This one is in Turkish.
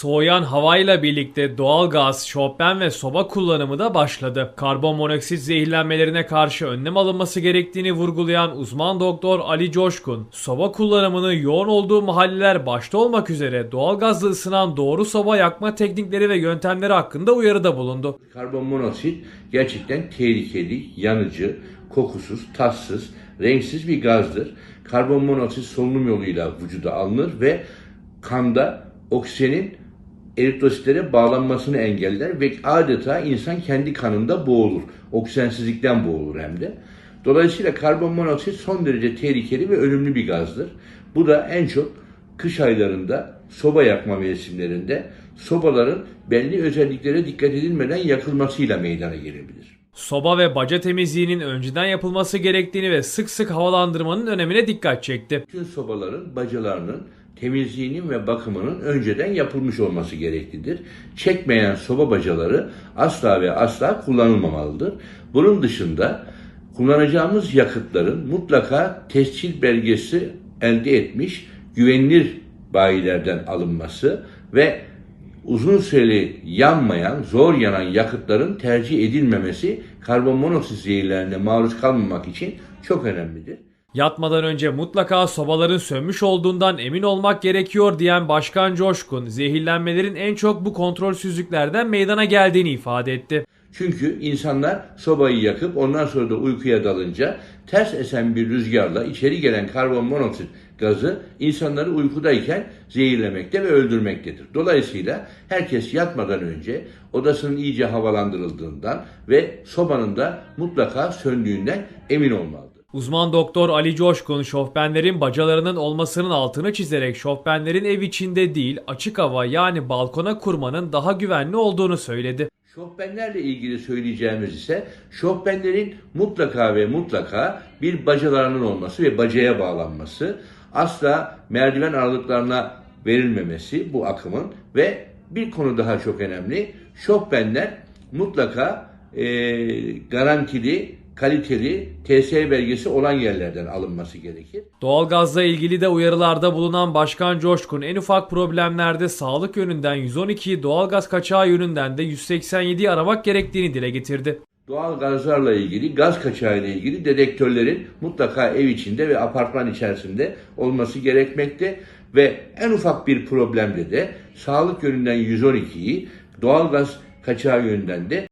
Soğuyan havayla birlikte doğal gaz, şofben ve soba kullanımı da başladı. Karbon monoksit zehirlenmelerine karşı önlem alınması gerektiğini vurgulayan uzman doktor Ali Coşkun, soba kullanımının yoğun olduğu mahalleler başta olmak üzere doğal gazla ısınan doğru soba yakma teknikleri ve yöntemleri hakkında uyarıda bulundu. Karbon monoksit gerçekten tehlikeli, yanıcı, kokusuz, tatsız, renksiz bir gazdır. Karbon monoksit solunum yoluyla vücuda alınır ve kanda oksijenin eritrositlere bağlanmasını engeller ve adeta insan kendi kanında boğulur. Oksijensizlikten boğulur hem de. Dolayısıyla karbon monoksit son derece tehlikeli ve ölümlü bir gazdır. Bu da en çok kış aylarında soba yakma mevsimlerinde sobaların belli özelliklere dikkat edilmeden yakılmasıyla meydana gelebilir. Soba ve baca temizliğinin önceden yapılması gerektiğini ve sık sık havalandırmanın önemine dikkat çekti. Bütün sobaların bacalarının temizliğinin ve bakımının önceden yapılmış olması gereklidir. Çekmeyen soba bacaları asla ve asla kullanılmamalıdır. Bunun dışında kullanacağımız yakıtların mutlaka tescil belgesi elde etmiş güvenilir bayilerden alınması ve uzun süreli yanmayan, zor yanan yakıtların tercih edilmemesi karbon monoksit zehirlerine maruz kalmamak için çok önemlidir. Yatmadan önce mutlaka sobaların sönmüş olduğundan emin olmak gerekiyor diyen Başkan Coşkun, zehirlenmelerin en çok bu kontrolsüzlüklerden meydana geldiğini ifade etti. Çünkü insanlar sobayı yakıp ondan sonra da uykuya dalınca ters esen bir rüzgarla içeri gelen karbon monoksit gazı insanları uykudayken zehirlemekte ve öldürmektedir. Dolayısıyla herkes yatmadan önce odasının iyice havalandırıldığından ve sobanın da mutlaka söndüğünden emin olmalıdır. Uzman doktor Ali Coşkun, şofbenlerin bacalarının olmasının altını çizerek şofbenlerin ev içinde değil açık hava yani balkona kurmanın daha güvenli olduğunu söyledi. Şofbenlerle ilgili söyleyeceğimiz ise şofbenlerin mutlaka ve mutlaka bir bacalarının olması ve bacaya bağlanması, asla merdiven aralıklarına verilmemesi bu akımın ve bir konu daha çok önemli. Şofbenler mutlaka eee, garantili, kaliteli TS belgesi olan yerlerden alınması gerekir. Doğalgazla ilgili de uyarılarda bulunan Başkan Coşkun en ufak problemlerde sağlık yönünden 112'yi doğalgaz kaçağı yönünden de 187'yi aramak gerektiğini dile getirdi. Doğal gazlarla ilgili, gaz kaçağı ile ilgili dedektörlerin mutlaka ev içinde ve apartman içerisinde olması gerekmekte ve en ufak bir problemde de sağlık yönünden 112'yi, doğal gaz kaçağı yönünden de